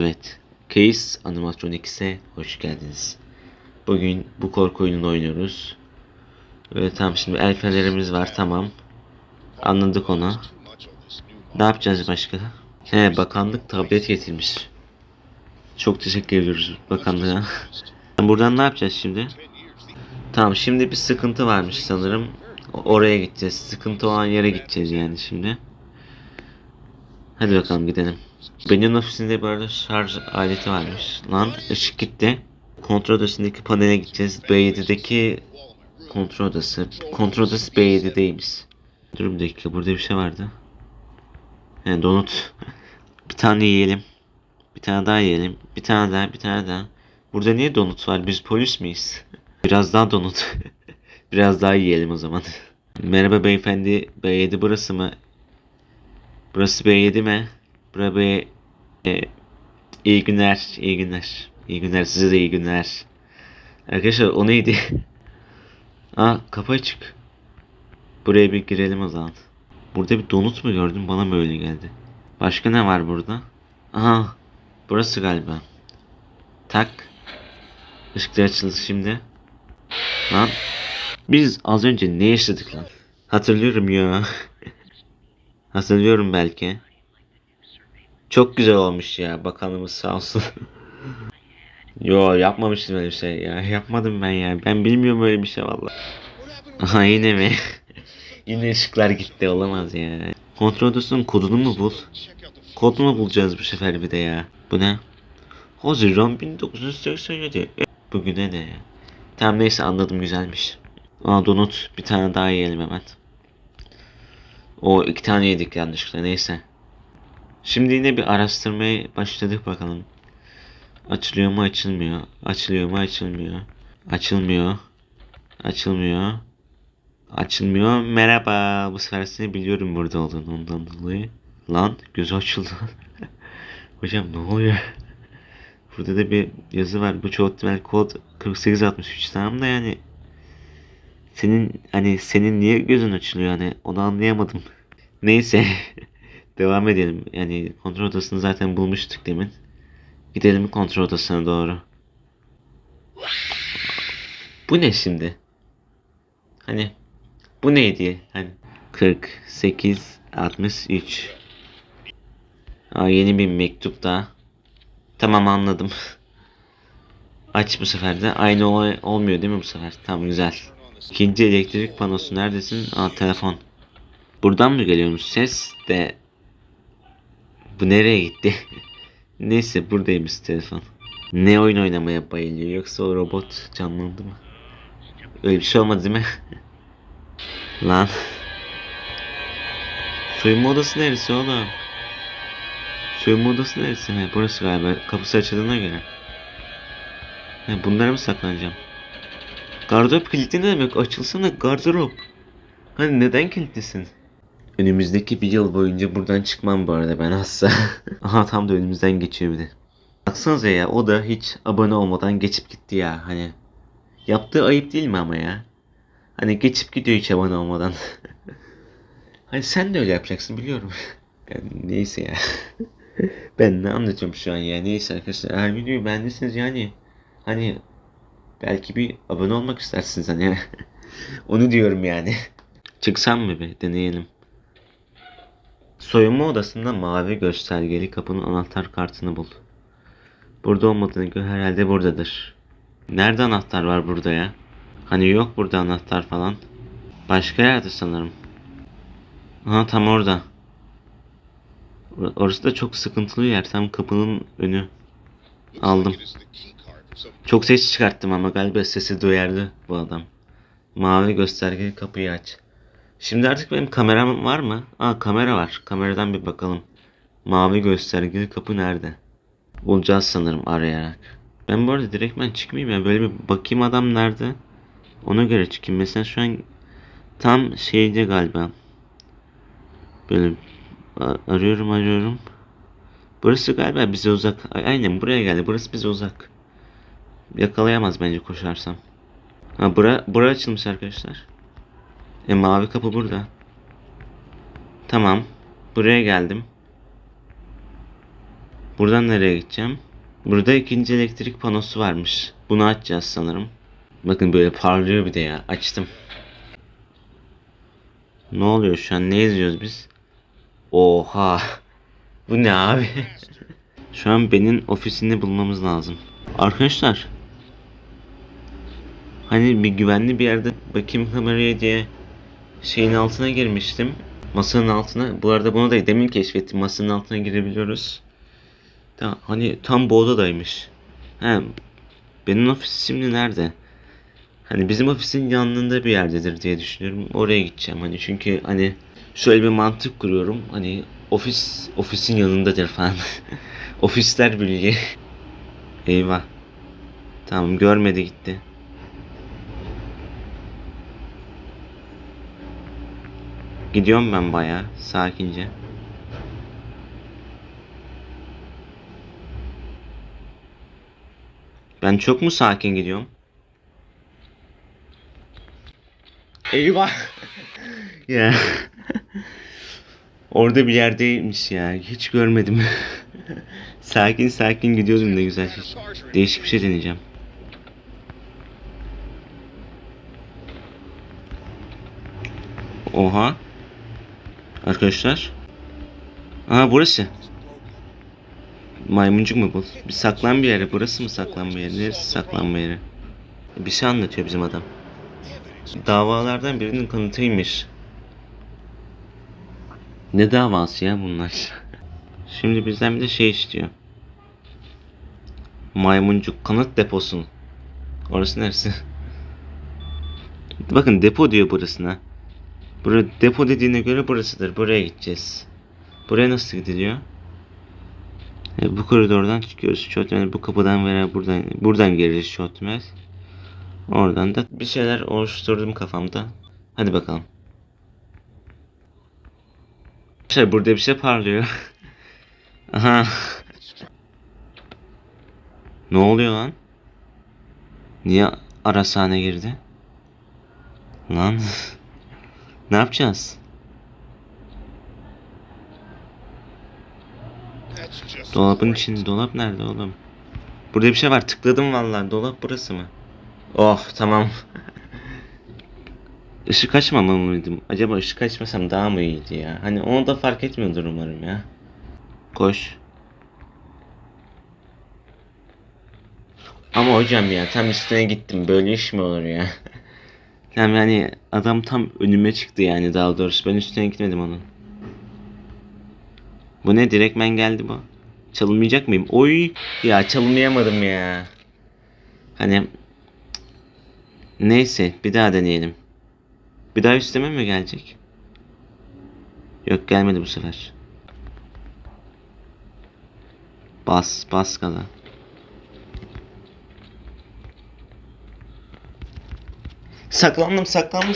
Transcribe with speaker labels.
Speaker 1: Evet. Case Animatronics'e hoş geldiniz. Bugün bu korku oyununu oynuyoruz. Evet tamam şimdi el var tamam. Anladık onu. Ne yapacağız başka? He bakanlık tablet getirmiş. Çok teşekkür ediyoruz bakanlığa. Buradan ne yapacağız şimdi? Tamam şimdi bir sıkıntı varmış sanırım. Oraya gideceğiz. Sıkıntı olan yere gideceğiz yani şimdi. Hadi bakalım gidelim. Benim ofisinde bu arada şarj aleti varmış. Lan ışık gitti. Kontrol odasındaki panele gideceğiz. B7'deki kontrol odası. Kontrol odası B7'deymiş. Dur bir dakika burada bir şey vardı. He donut. bir tane yiyelim. Bir tane daha yiyelim. Bir tane daha bir tane daha. Burada niye donut var? Biz polis miyiz? Biraz daha donut. Biraz daha yiyelim o zaman. Merhaba beyefendi. B7 burası mı? Burası B7 mi? Bura B... E, iyi günler, iyi günler. İyi günler, size de iyi günler. Arkadaşlar o neydi? Aa kapı açık. Buraya bir girelim o zaman. Burada bir donut mu gördüm? Bana mı öyle geldi? Başka ne var burada? Aha burası galiba. Tak. Işıklar açıldı şimdi. Lan biz az önce ne yaşadık lan? Hatırlıyorum ya. Hatırlıyorum belki. Çok güzel olmuş ya bakanımız sağ olsun. Yo yapmamıştım öyle bir şey ya. Yapmadım ben ya. Ben bilmiyorum öyle bir şey vallahi. Aha yine mi? yine ışıklar gitti olamaz ya. Kontrol odasının kodunu mu bul? Kod mu bulacağız bu sefer bir de ya? Bu ne? Haziran 1987. E, Bugüne ne ya? Tamam neyse anladım güzelmiş. Aa donut bir tane daha yiyelim hemen. O iki tane yedik yanlışlıkla neyse. Şimdi yine bir araştırmaya başladık bakalım. Açılıyor mu açılmıyor. Açılıyor mu açılmıyor. Açılmıyor. Açılmıyor. Açılmıyor. Merhaba. Bu sefer seni biliyorum burada olduğunu ondan dolayı. Lan gözü açıldı. Hocam ne oluyor? Burada da bir yazı var. Bu ihtimal kod 4863 tamam da yani senin hani senin niye gözün açılıyor hani onu anlayamadım. Neyse devam edelim. Yani kontrol odasını zaten bulmuştuk demin. Gidelim kontrol odasına doğru. Bu ne şimdi? Hani bu neydi? Hani 48 63 Aa, yeni bir mektup daha. Tamam anladım. Aç bu sefer de. Aynı olay olmuyor değil mi bu sefer? Tamam güzel. İkinci elektrik panosu neredesin? Aa telefon. Buradan mı geliyormuş ses de bu nereye gitti? Neyse buradaymış telefon. Ne oyun oynamaya bayılıyor yoksa o robot canlandı mı? Öyle bir şey olmadı değil mi? Lan. Soyunma odası neresi oğlum? Soyunma odası neresi? He, burası galiba. Kapısı açıldığına göre. He, bunlara mı saklanacağım? Gardırop kilitli ne demek? Açılsana gardırop. Hani neden kilitlisin? Önümüzdeki bir yıl boyunca buradan çıkmam bu arada ben asla. Aha tam da önümüzden geçiyor bir de. Baksanıza ya o da hiç abone olmadan geçip gitti ya hani. Yaptığı ayıp değil mi ama ya? Hani geçip gidiyor hiç abone olmadan. hani sen de öyle yapacaksın biliyorum. Yani neyse ya. ben ne anlatıyorum şu an ya. Neyse arkadaşlar eğer videoyu beğendiyseniz yani hani belki bir abone olmak istersiniz hani. Onu diyorum yani. Çıksam mı bir deneyelim. Soyunma odasında mavi göstergeli kapının anahtar kartını bul. Burada olmadığını göre herhalde buradadır. Nerede anahtar var burada ya? Hani yok burada anahtar falan. Başka yerde sanırım. Aha tam orada. Or- Orası da çok sıkıntılı yer. Tam kapının önü. Aldım. Çok ses çıkarttım ama galiba sesi duyardı bu adam. Mavi göstergeli kapıyı aç. Şimdi artık benim kameram var mı? Aa kamera var. Kameradan bir bakalım. Mavi göstergeli kapı nerede? Bulacağız sanırım arayarak. Ben bu arada direkt ben çıkmayayım ya. Böyle bir bakayım adam nerede? Ona göre çıkayım. Mesela şu an tam şeyde galiba. Böyle arıyorum arıyorum. Burası galiba bize uzak. Aynen buraya geldi. Burası bize uzak. Yakalayamaz bence koşarsam. Ha bura, bura açılmış arkadaşlar. E mavi kapı burada. Tamam. Buraya geldim. Buradan nereye gideceğim? Burada ikinci elektrik panosu varmış. Bunu açacağız sanırım. Bakın böyle parlıyor bir de ya. Açtım. Ne oluyor şu an? Ne izliyoruz biz? Oha. Bu ne abi? şu an benim ofisini bulmamız lazım. Arkadaşlar. Hani bir güvenli bir yerde bakayım kameraya diye şeyin altına girmiştim. Masanın altına. Bu arada bunu da demin keşfettim. Masanın altına girebiliyoruz. Ta, hani tam bu odadaymış. He, benim ofis şimdi nerede? Hani bizim ofisin yanında bir yerdedir diye düşünüyorum. Oraya gideceğim hani çünkü hani şöyle bir mantık kuruyorum. Hani ofis ofisin yanındadır falan. Ofisler birliği. Eyvah. Tamam görmedi gitti. Gidiyorum ben bayağı sakince. Ben çok mu sakin gidiyorum? Eyvah. ya. Orada bir yerdeymiş ya. Hiç görmedim. sakin sakin gidiyordum ne güzel. Değişik bir şey deneyeceğim. Oha. Arkadaşlar. Aha burası. Maymuncuk mu bu? Bir saklan bir yere. Burası mı saklanma yeri? Neresi saklanma yeri? Bir şey anlatıyor bizim adam. Davalardan birinin kanıtıymış. Ne davası ya bunlar? Şimdi bizden bir de şey istiyor. Maymuncuk kanıt deposu. Orası neresi? Bakın depo diyor burasına. Bura depo dediğine göre burasıdır. Buraya gideceğiz. Buraya nasıl gidiliyor? E, bu koridordan çıkıyoruz. Şotmen bu kapıdan veya buradan buradan gireriz Şotmen. Oradan da bir şeyler oluşturdum kafamda. Hadi bakalım. Şey burada bir şey parlıyor. Aha. Ne oluyor lan? Niye arasane girdi? Lan. ne yapacağız? Dolabın içinde dolap nerede oğlum? Burada bir şey var tıkladım vallahi dolap burası mı? Oh tamam. Işık açmamalı mıydım? Acaba ışık açmasam daha mı iyiydi ya? Hani onu da fark etmiyordur umarım ya. Koş. Ama hocam ya tam üstüne gittim. Böyle iş mi olur ya? Yani hani adam tam önüme çıktı yani daha doğrusu. Ben üstüne gitmedim onun. Bu ne? Direktmen geldi bu. Çalınmayacak mıyım? Oy! Ya çalınmayamadım ya. Hani Neyse bir daha deneyelim. Bir daha üsteme mi gelecek? Yok gelmedi bu sefer. Bas bas kala. Saklandım saklandım